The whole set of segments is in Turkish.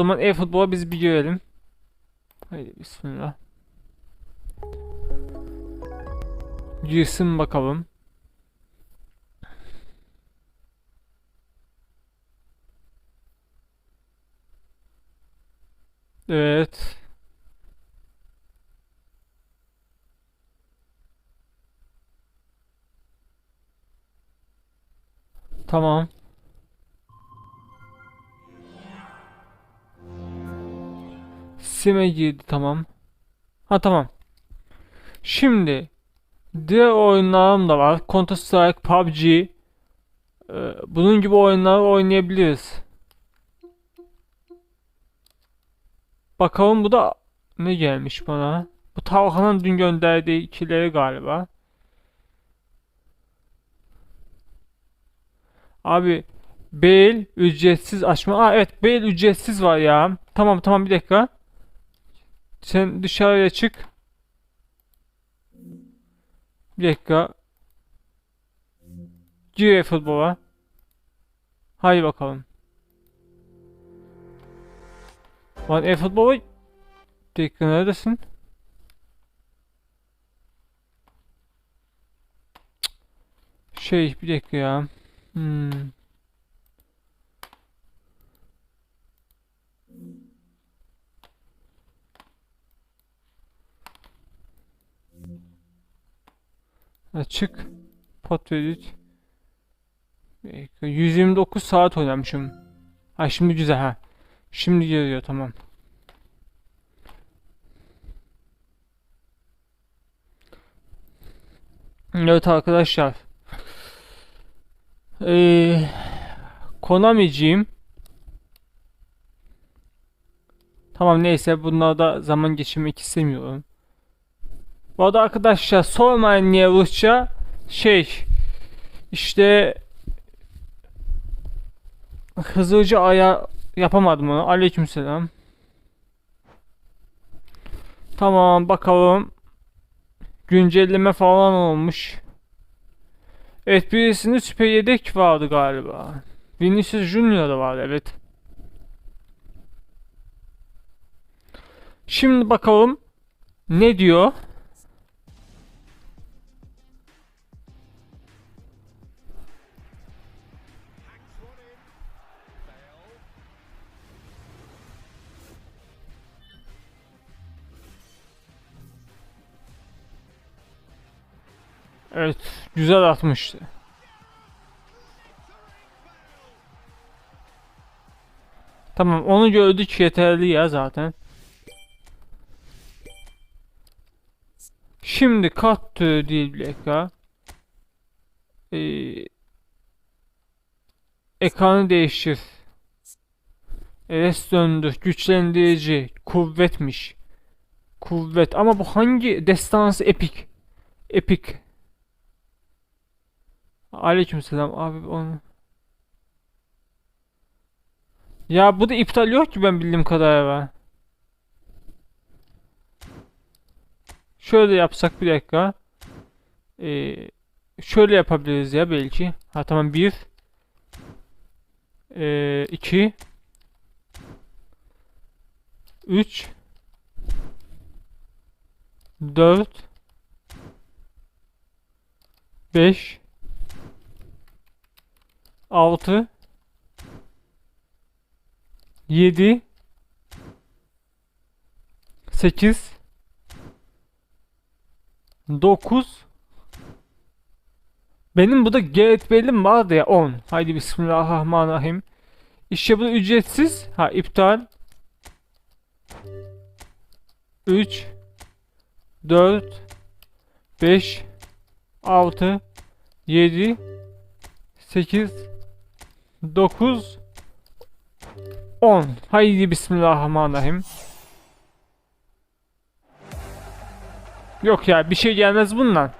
zaman e-futbola biz bir görelim. Haydi bismillah. Girsin bakalım. Evet. Tamam. Sim'e girdi tamam. Ha tamam. Şimdi diğer oyunlarım da var. Counter Strike, PUBG. Ee, bunun gibi oyunları oynayabiliriz. Bakalım bu da ne gelmiş bana. Bu Talhan'ın dün gönderdiği ikileri galiba. Abi Bale ücretsiz açma. Aa evet Bale ücretsiz var ya. Tamam tamam bir dakika. Sen dışarıya çık. Bir dakika. Gir futbola. Haydi bakalım. Lan e-futbola bir dakika neredesin? Şey bir dakika ya. Hmm. Açık. Pot verdik. Bir dakika, 129 saat oynamışım. Ha şimdi güzel ha. Şimdi geliyor tamam. Evet arkadaşlar. Ee, Konami'ciyim. Tamam neyse bunlarda zaman geçirmek istemiyorum. Bu arada arkadaşlar sormayın niye Rusça şey işte hızlıca aya yapamadım onu. Aleykümselam. Tamam bakalım. Güncelleme falan olmuş. Evet birisinde süper yedek vardı galiba. Vinicius Junior da vardı evet. Şimdi bakalım ne diyor? Evet, güzel atmıştı. Tamam, onu gördük yeterli ya zaten. Şimdi kat değil bir dakika. Ee, ekranı değiştir. Evet döndü. Güçlendirici. Kuvvetmiş. Kuvvet. Ama bu hangi destansı epik? Epik. Aleykümselam abi onu. Ya bu da iptal yok ki ben bildiğim kadarıyla. Şöyle yapsak bir dakika. Ee, şöyle yapabiliriz ya belki. Ha tamam bir. Ee, iki. Üç. Dört. Beş. 6 7 8 9 Benim bu da Gareth Bale'im vardı ya 10 Haydi bismillahirrahmanirrahim. İşte bu ücretsiz. Ha iptal. 3 4 5 6 7 8 9 10 Haydi bismillahirrahmanirrahim. Yok ya bir şey gelmez bundan.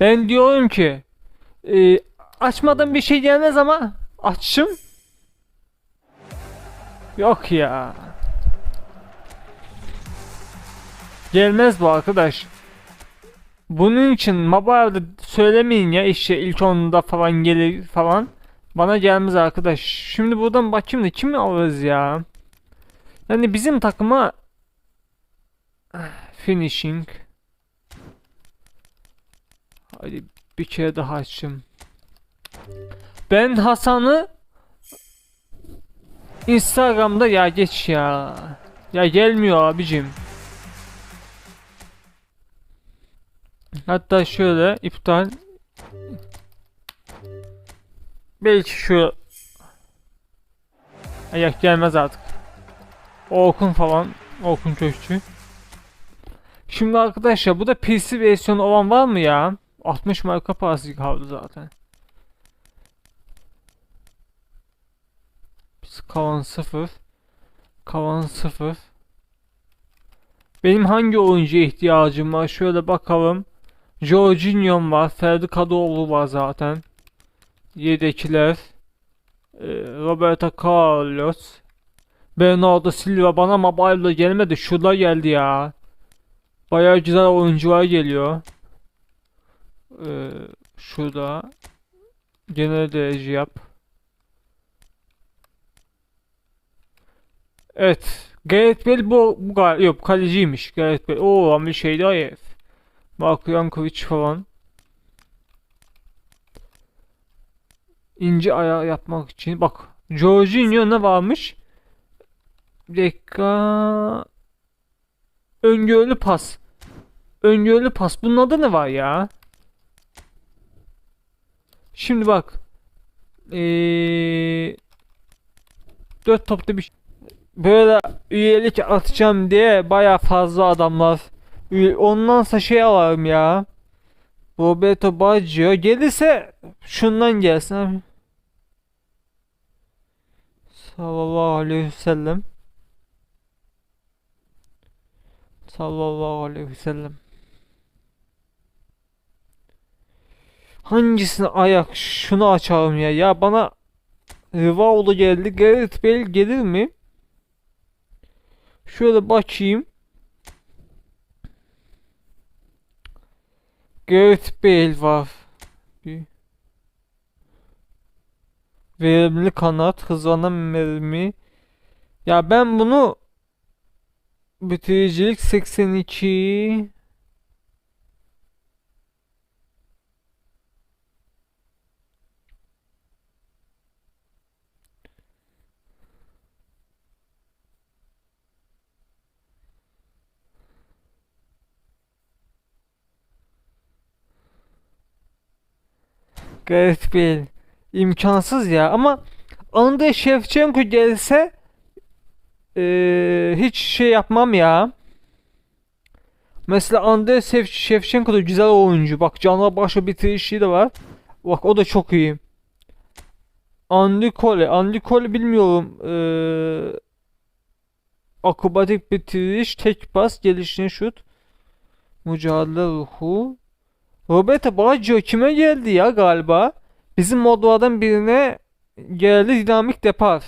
Ben diyorum ki e, açmadan bir şey gelmez ama açım. Yok ya. Gelmez bu arkadaş. Bunun için mobile'da söylemeyin ya işte ilk onda falan gelir falan. Bana gelmez arkadaş. Şimdi buradan bakayım da kimi alırız ya? Yani bizim takıma finishing. Hadi bir kere daha açayım. Ben Hasan'ı Instagram'da ya geç ya. Ya gelmiyor abicim. Hatta şöyle iptal. Belki şu ayak gelmez artık. Orkun falan. Orkun Kökçü. Şimdi arkadaşlar bu da PC versiyonu olan var mı ya? 60 marka parası kaldı zaten. Biz kalan 0. Kalan 0. Benim hangi oyuncuya ihtiyacım var? Şöyle bakalım. Jorginho var. Ferdi Kadıoğlu var zaten. Yedekler. Ee, Roberto Carlos. Bernardo Silva bana mobile'da gelmedi. Şurada geldi ya. Bayağı güzel oyuncular geliyor. Ee, şurada. Genel derece yap. Evet. Gareth Bale bu, bu yok kaleciymiş Gareth Bale. Oo ama herif. Marko Yankovic falan. İnce ayağı yapmak için. Bak. Jorginho ne varmış? Bir dakika. Öngörülü pas. Öngörülü pas. Bunun adı ne var ya? Şimdi bak. Ee, 4 topta bir böyle üyelik atacağım diye baya fazla adamlar ondansa şey alalım ya. Roberto Baggio gelirse şundan gelsin abi. Sallallahu aleyhi ve sellem. Sallallahu aleyhi ve sellem. Hangisini ayak şunu açalım ya. Ya bana Rivaldo geldi. Gareth Bale gelir mi? Şöyle bakayım. Bale var. Verimli kanat, hızlanan mermi. Ya ben bunu bitiricilik 82 Gareth Bale imkansız ya ama Andrei Shevchenko gelse eee, hiç şey yapmam ya. Mesela Andrei Shevchenko da güzel oyuncu. Bak canlı başla bitirişi de var. Bak o da çok iyi. Andy Cole. Andy Cole bilmiyorum. Eee akrobatik bitiriş, tek pas, gelişine şut. Mücadele ruhu. Roberto Baggio kime geldi ya galiba? Bizim modlardan birine geldi dinamik depar.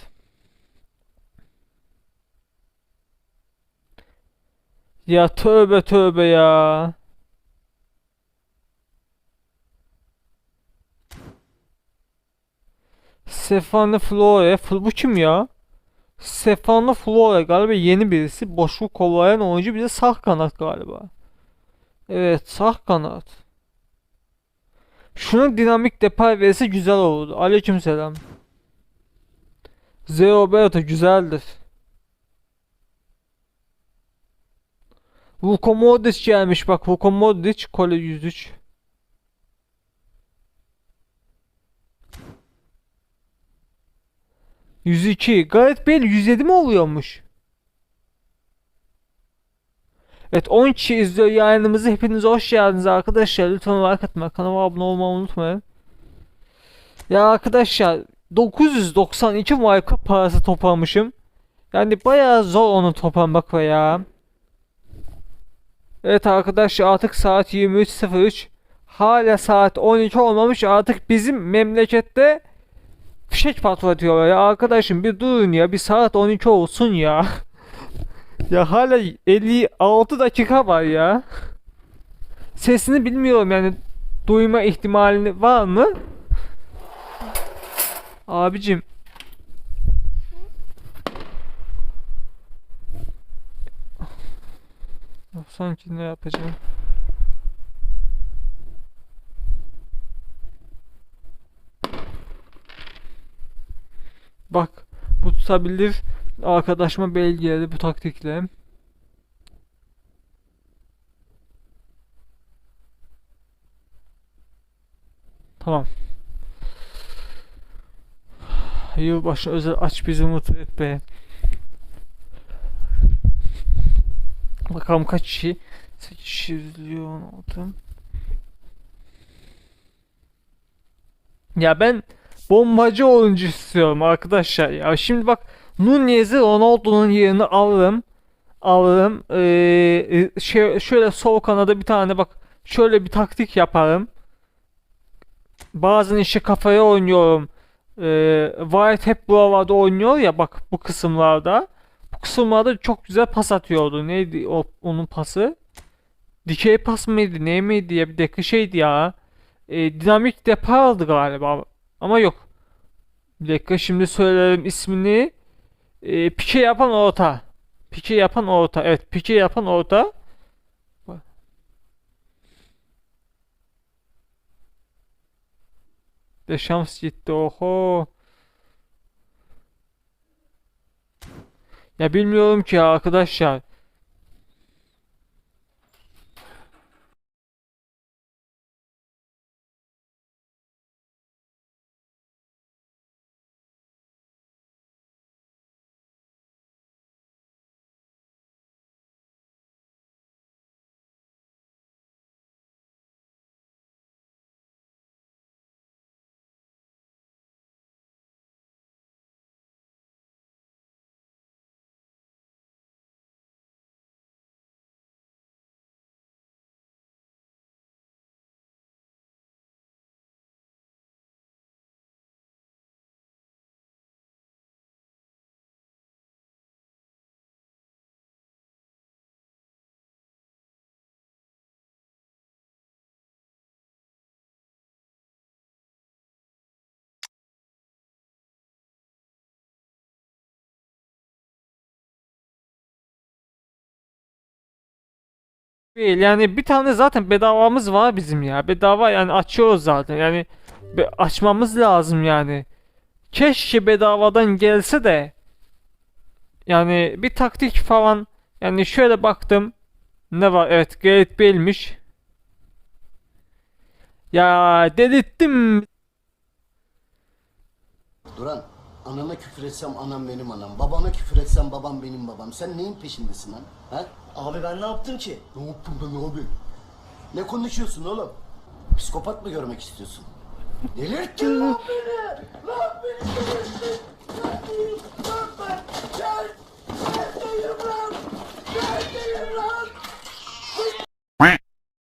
Ya tövbe tövbe ya. Stefano Flore. Fl- Bu kim ya? Stefano Flore galiba yeni birisi. Boşluk kollayan oyuncu bir de sağ kanat galiba. Evet sağ kanat. Şunun dinamik depar verisi güzel olurdu. Aleykümselam. Z Roberto güzeldir. Luka Modric gelmiş bak. Luka Modric kole 103. ...102. Gareth Bale 107 mi oluyormuş? Evet 10 kişi izliyor yayınımızı. Hepiniz hoş geldiniz arkadaşlar. Lütfen like atmayı, kanala abone olmayı unutmayın. Ya arkadaşlar 992 marka parası toplamışım. Yani bayağı zor onu toplamak ve ya. Evet arkadaşlar artık saat 23.03. Hala saat 12 olmamış. Artık bizim memlekette fişek patlatıyorlar ya. Arkadaşım bir durun ya. Bir saat 12 olsun ya. Ya hala 56 dakika var ya. Sesini bilmiyorum yani duyma ihtimali var mı? Abicim. Sanki ne yapacağım? Bak bu tutabilir. Arkadaşıma belgeledi bu taktikle. Tamam. Yılbaşı özel aç bizi mutlu et be. Bakalım kaç kişi? 800 milyon aldım. Ya ben bombacı oyuncu istiyorum arkadaşlar. Ya şimdi bak Nunez'i Ronaldo'nun yerini alırım. Alırım. Ee, şey, şöyle sol kanada bir tane bak şöyle bir taktik yaparım. Bazen işte kafaya oynuyorum. Ee, White hep buralarda oynuyor ya bak bu kısımlarda. Bu kısımlarda çok güzel pas atıyordu. Neydi o, onun pası? Dikey pas mıydı? Ne miydi ya? Bir dakika şeydi ya. Ee, dinamik depar aldı galiba. Ama yok. Bir dakika şimdi söylerim ismini. Ee, pike yapan orta. Pike yapan orta. Evet pike yapan orta. De şans gitti. Oho. Ya bilmiyorum ki arkadaşlar. Değil. Yani bir tane zaten bedavamız var bizim ya. Bedava yani açıyoruz zaten. Yani açmamız lazım yani. Keşke bedavadan gelse de yani bir taktik falan yani şöyle baktım ne var evet Gareth Bale'miş ya delirttim Duran, anana küfür etsem anam benim anam, babana küfür etsem babam benim babam. Sen neyin peşindesin lan? Ha? Abi ben ne yaptım ki? Ne yaptın ben abi? Ne konuşuyorsun oğlum? Psikopat mı görmek istiyorsun? Delirttin lan beni! Lan beni delirttin! Neredeyim lan ben? Gel! Neredeyim lan? Neredeyim lan?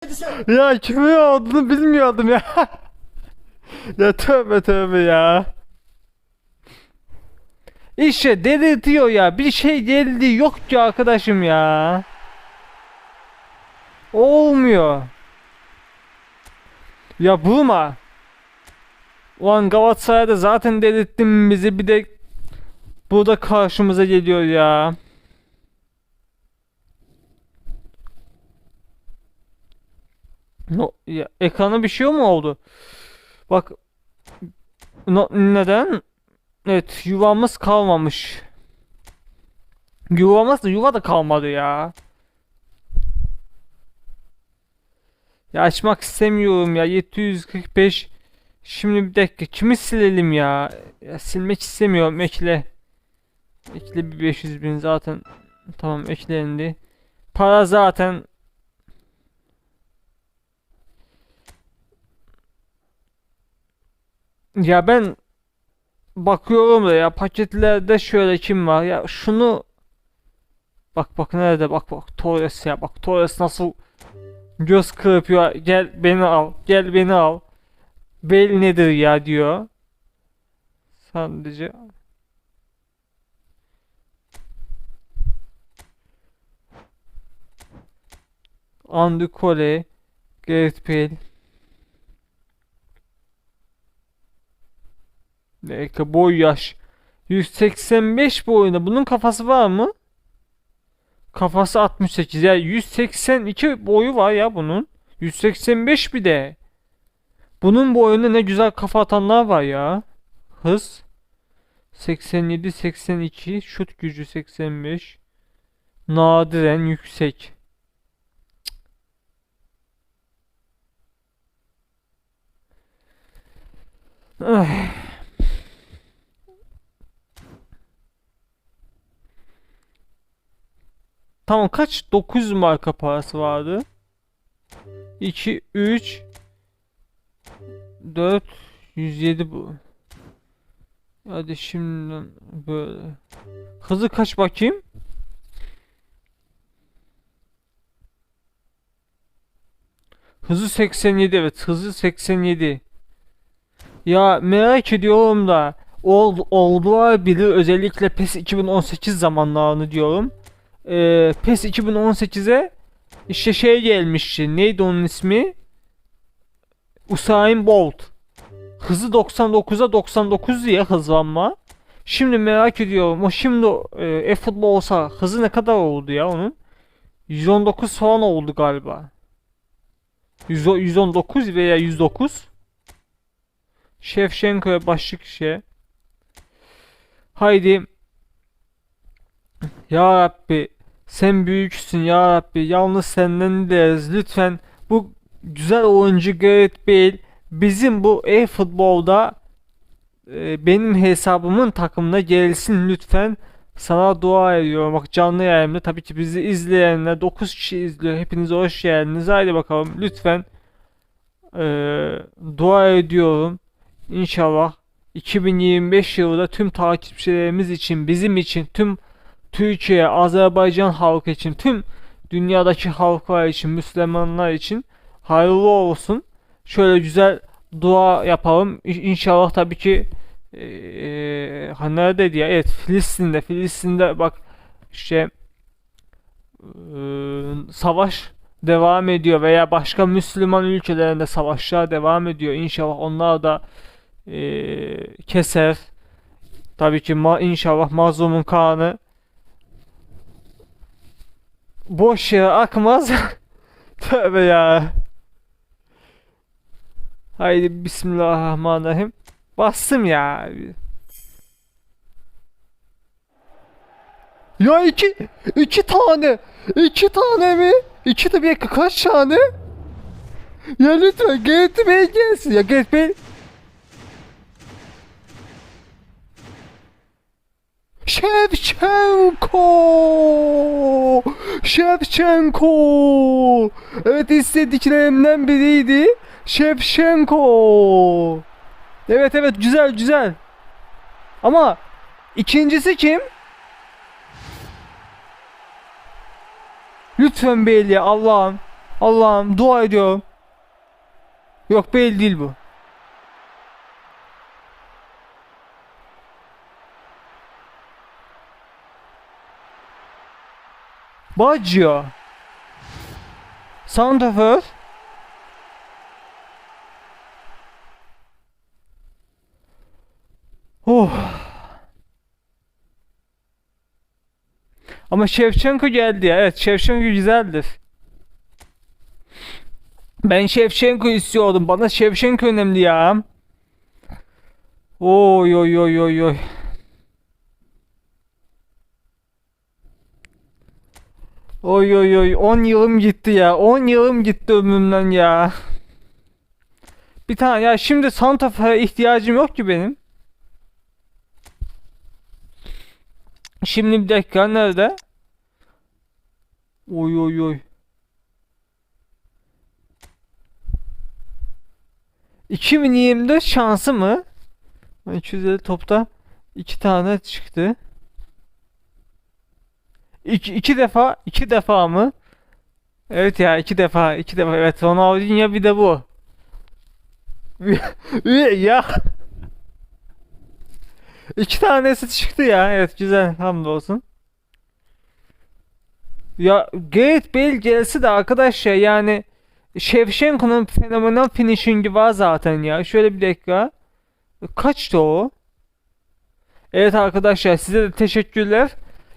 Hadi sen! ya kimin olduğunu bilmiyordum ya ya tövbe tövbe ya İşte delirtiyor ya. Bir şey geldi yok ki arkadaşım ya. Olmuyor. Ya vurma Ulan Galatasaray'da zaten delirttin bizi. Bir de Burada karşımıza geliyor ya. No, ya, ekrana bir şey mi oldu? Bak no- neden? Evet yuvamız kalmamış. Yuvamız da yuva da kalmadı ya. Ya açmak istemiyorum ya 745 Şimdi bir dakika kimi silelim ya? ya silmek istemiyorum ekle Ekle bir 500 bin zaten Tamam eklendi Para zaten Ya ben bakıyorum da ya paketlerde şöyle kim var? Ya şunu bak bak nerede bak bak Torres ya bak Torres nasıl göz kırpıyor. Gel beni al gel beni al. Bel nedir ya diyor. Sadece Andy Cole, Gareth Bale. Dakika, boy yaş. 185 boyunda. Bunun kafası var mı? Kafası 68. Ya 182 boyu var ya bunun. 185 bir de. Bunun boyunda ne güzel kafa atanlar var ya. Hız 87 82 şut gücü 85 nadiren yüksek. Ay. Tamam kaç? 900 marka parası vardı. 2 3 4 107 bu. Hadi şimdi böyle. Hızı kaç bakayım? Hızı 87 evet hızı 87. Ya merak ediyorum da ol, oldular bile özellikle PES 2018 zamanlarını diyorum. Ee, PES 2018'e işte şey gelmişti. Neydi onun ismi? Usain Bolt. Hızı 99'a 99 diye hızlanma. Şimdi merak ediyorum. O şimdi e, e-futbol olsa hızı ne kadar oldu ya onun? 119 falan oldu galiba. 100 119 veya 109. Shevchenko'ya başlık şey. Haydi. Ya Rabbi sen büyüksün ya Rabbi. Yalnız senden dileriz. Lütfen bu güzel oyuncu Gareth Bale bizim bu e-futbolda e, benim hesabımın takımına gelsin lütfen. Sana dua ediyorum. Bak canlı yayında tabii ki bizi izleyenler 9 kişi izliyor. Hepinize hoş geldiniz. Haydi bakalım lütfen e, dua ediyorum. İnşallah 2025 yılında tüm takipçilerimiz için, bizim için, tüm Türkiye, Azerbaycan halkı için, tüm dünyadaki halklar için, Müslümanlar için hayırlı olsun. Şöyle güzel dua yapalım. İnşallah tabii ki eee ha neredeydi ya? Evet Filistin'de. Filistin'de bak işte eee, savaş devam ediyor veya başka Müslüman ülkelerinde savaşlar devam ediyor. İnşallah onlar da eee, keser. Tabii ki ma inşallah mazlumun kanı boş yere akmaz. Tövbe ya. Haydi Bismillahirrahmanirrahim. Bastım ya. Ya iki, iki tane. iki tane mi? İki de bir kaç tane? Ya lütfen Gareth Bale gelsin ya Gareth Bale. Shevchenko! Shevchenko! Evet istediklerimden biriydi. Shevchenko! Evet evet güzel güzel. Ama ikincisi kim? Lütfen ya Allah'ım. Allah'ım dua ediyorum. Yok Bale değil bu. Baggio. Santafer. Oh. Ama Shevchenko geldi ya. Evet Shevchenko güzeldir. Ben Shevchenko istiyordum. Bana Shevchenko önemli ya. Oy oy oy oy oy. Oy oy oy 10 yılım gitti ya. 10 yılım gitti ömrümden ya. Bir tane ya şimdi Santa Fe'ye ihtiyacım yok ki benim. Şimdi bir dakika nerede? Oy oy oy. 2024 şansı mı? 250 topta iki tane çıktı. İki, iki defa iki defa mı? Evet ya iki defa iki defa evet Ronaldinho bir de bu. ya iki tanesi çıktı ya evet güzel hamdolsun. Ya Gareth Bale gelse de arkadaşlar yani Shevchenko'nun fenomenal finishing'i var zaten ya. Şöyle bir dakika. Kaçtı o? Evet arkadaşlar size de teşekkürler.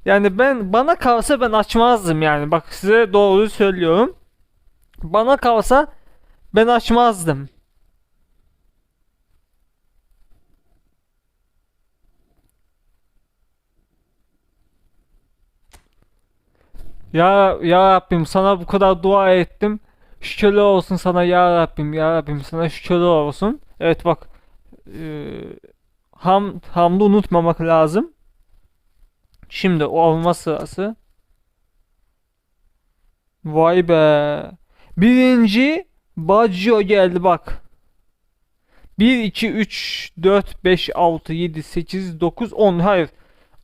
Yani ben bana kalsa ben açmazdım yani. Bak size doğru söylüyorum. Bana kalsa ben açmazdım. Ya ya Rabbim sana bu kadar dua ettim. Şükürler olsun sana ya Rabbim ya Rabbim sana şükürler olsun. Evet bak eee ham hamdı unutmamak lazım. Şimdi o alma sırası. Vay be. Birinci Baggio geldi bak. 1 2 3 4 5 6 7 8 9 10 hayır.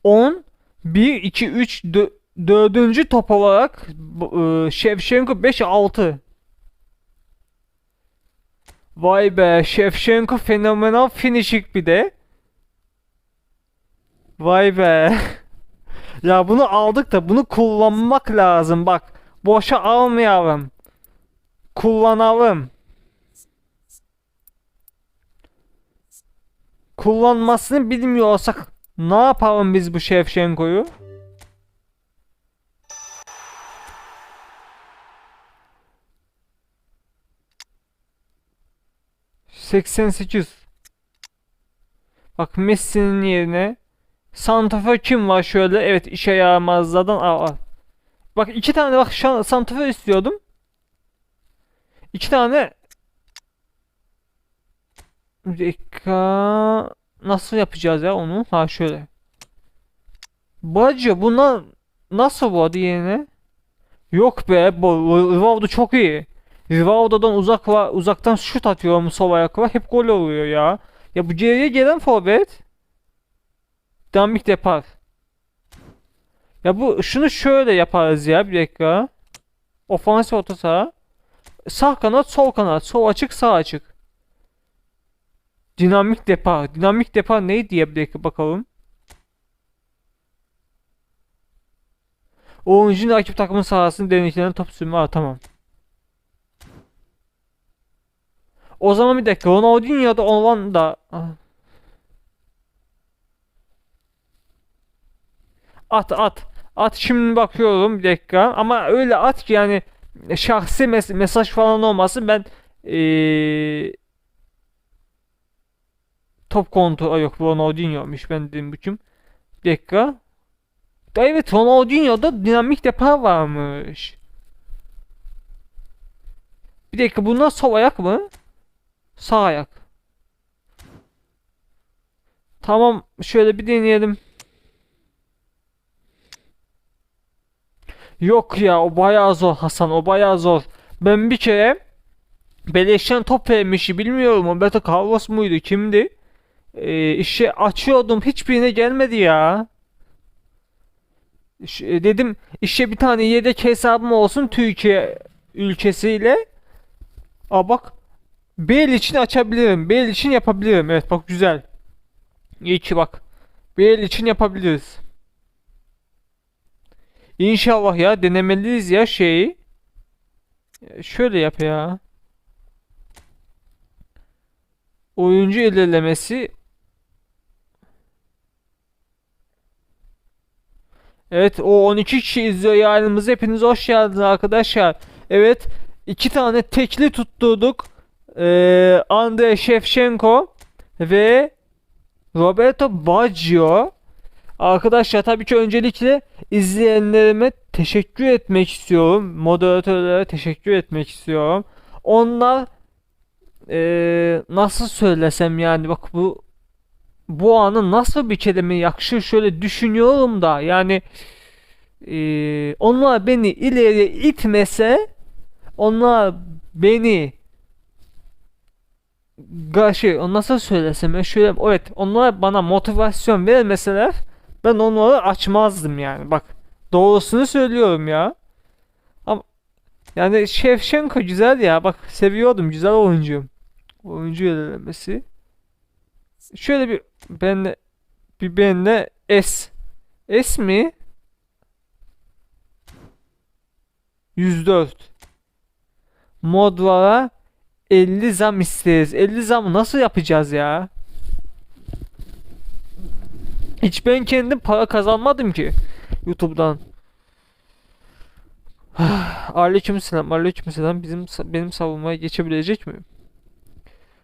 10 1 2 3 dördüncü top olarak e, Shevchenko 5 6. Vay be Shevchenko fenomenal finishing bir de. Vay be. ya bunu aldık da bunu kullanmak lazım bak. Boşa almayalım. Kullanalım. Kullanmasını bilmiyorsak ne yapalım biz bu Shevchenko'yu? ...88... Bak Messi'nin yerine... Santrafor kim var şöyle? Evet işe yaramazlardan al al. Bak iki tane bak santrafor istiyordum. İki tane... Bir. Nasıl yapacağız ya onu? Ha şöyle. Bacı buna nasıl bu yerine? Yok be, bu Rivaldo çok iyi. Rivaldo'dan uzak uzaktan şut atıyorum sol ayakla hep gol oluyor ya. Ya bu geriye gelen forvet dinamik depar. Ya bu şunu şöyle yaparız ya bir dakika. Ofansif orta saha. Sağ kanat, sol kanat, sol açık, sağ açık. Dinamik depar. Dinamik depar neydi ya bir dakika bakalım. Oyuncunun rakip takımın sahasını derinliklerine top sürme. Aa, tamam. O zaman bir dakika Ronaldinho'da olan da Ah. At at. At şimdi bakıyorum bir dakika. Ama öyle at ki yani şahsi mes- mesaj falan olmasın. Ben eee, top kontrol yok bu Ronaldinho'muş ben dedim biçim bir dakika. Da evet Ronaldinho'da dinamik depa varmış. Bir dakika bunlar sol ayak mı? Sağ ayak. Tamam şöyle bir deneyelim. Yok ya o bayağı zor Hasan o bayağı zor. Ben bir kere beleşten top vermişi bilmiyorum o Beto Carlos muydu kimdi? Ee, işe açıyordum hiçbirine gelmedi ya. Ş- dedim işe bir tane yedek hesabım olsun Türkiye ülkesiyle. Aa bak Bale için açabilirim. Bale için yapabilirim. Evet bak güzel. İyi ki bak. Bale için yapabiliriz. İnşallah ya denemeliyiz ya şeyi. Ya Şöyle yap ya. Oyuncu ilerlemesi. Evet o 12 kişi izliyor yayınımız. Hepiniz hoş geldiniz arkadaşlar. Evet iki tane tekli tutturduk. Ee, Andrei Shevchenko ve Roberto Baggio. Arkadaşlar tabii ki öncelikle izleyenlerime teşekkür etmek istiyorum. Moderatörlere teşekkür etmek istiyorum. Onlar ee, nasıl söylesem yani bak bu bu anı nasıl bir kelime yakışır şöyle düşünüyorum da yani ee, onlar beni ileriye itmese onlar beni şey nasıl söylesem şöyle evet onlar bana motivasyon vermeseler ben onları açmazdım yani. Bak doğrusunu söylüyorum ya. Ama yani Shevchenko güzel ya. Bak seviyordum. Güzel oyuncu oyuncu ilerlemesi şöyle bir ben bir benle S. S mi? 104. Modlara 50 zam isteriz. 50 zam nasıl yapacağız ya? Hiç ben kendim para kazanmadım ki YouTube'dan. Aleykümselam, aleykümselam. Bizim benim savunmaya geçebilecek miyim?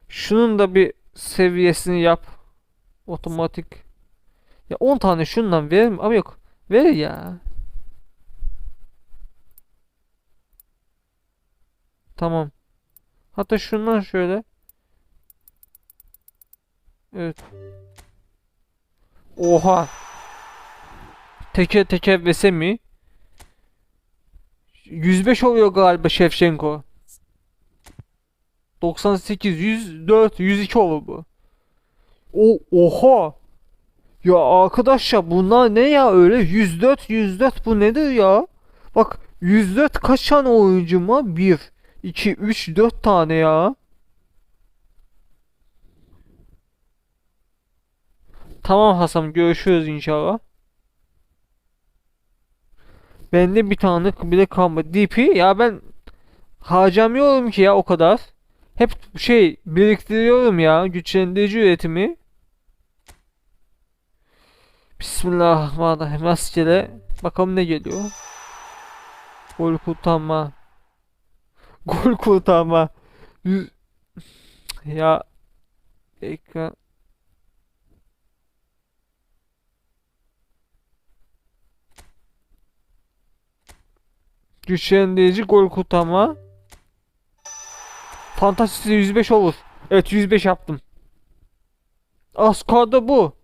Şunun da bir seviyesini yap. Otomatik. Ya 10 tane şundan verir mi? Ama yok. Ver ya. Tamam. Hatta şundan şöyle. Evet. Oha. Teke teke vese mi? 105 oluyor galiba Shevchenko. 98, 104, 102 olur bu. O oha. Ya arkadaşlar bunlar ne ya öyle 104 104 bu nedir ya? Bak 104 kaç tane oyuncum var? 1 2 3 4 tane ya. Tamam Hasan görüşürüz inşallah. Bende bir tane bile kalmadı. DP ya ben harcamıyorum ki ya o kadar. Hep şey biriktiriyorum ya güçlendirici üretimi. Bismillahirrahmanirrahim. Rastgele bakalım ne geliyor. Gol kurtarma. Gol kurtarma. Ya ekran Güçlendirici gol kurtarma. Fantasisi 105 olur. Evet 105 yaptım. Az kaldı bu.